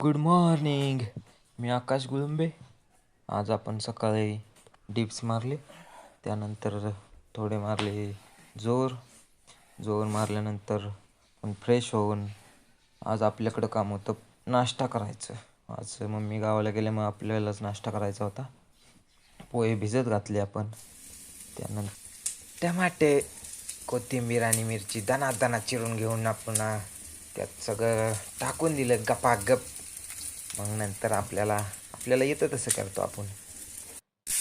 Good morning मी आकाश गुळुंबे आज आपण सकाळी डिप्स मारले. त्यानंतर थोडे मारले जोर. जोर मारल्यानंतर पण फ्रेश होऊन आज आपल्याकडं काम होतं नाश्ता करायचं. आज मम्मी गावाला गेले मग आपल्यालाच नाश्ता करायचा होता. पोहे भिजत घातले आपण. त्यानंतर टमाटे कोथिंबीर आणि मिरची दणा दणा चिरून घेऊन आपण त्यात सगळं टाकून दिलं. गपागप. मग नंतर आपल्याला आपल्याला येतं तसं करतो आपण.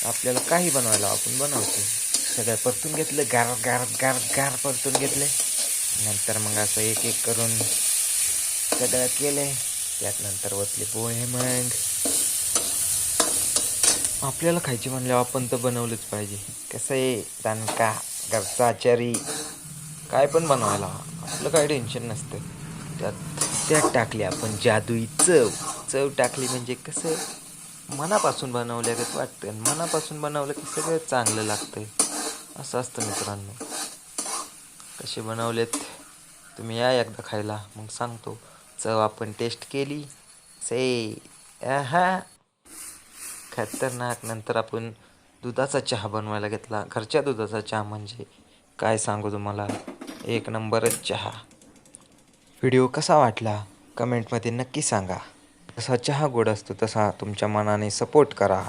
आपल्याला काही बनवायला आपण बनवतो. सगळं परतून घेतलं गार गार गार गार परतून घेतले. नंतर मग असं एक एक करून सगळं केले त्यात नंतर वतले पोहे मग. आपल्याला खायचे म्हणल्यावर आपण तर बनवलंच पाहिजे. कसं आहे दणका घरचा आचारी काय पण बनवायला. आपलं काही टेन्शन नसतं. त्यात त्यात टाकली आपण जादुई चव. चव टाकली म्हणजे कसं मनापासून बनवल्यागत वाटतं आणि मनापासून बनवलं की सगळं चांगलं लागतं असं असतं मित्रांनो. कसे बनवलेत? तुम्ही या एकदा खायला. मग सांगतो. चव आपण टेस्ट केली. से हा खतरनाक. नंतर आपण दुधाचा चहा बनवायला घेतला. घरच्या दुधाचा चहा म्हणजे काय सांगू तुम्हाला? एक नंबरच चहा. व्हिडिओ कसा वाटला? कमेंटमध्ये नक्की सांगा. जसा चहा गोड असतो तसा तुमच्या मनाने सपोर्ट करा.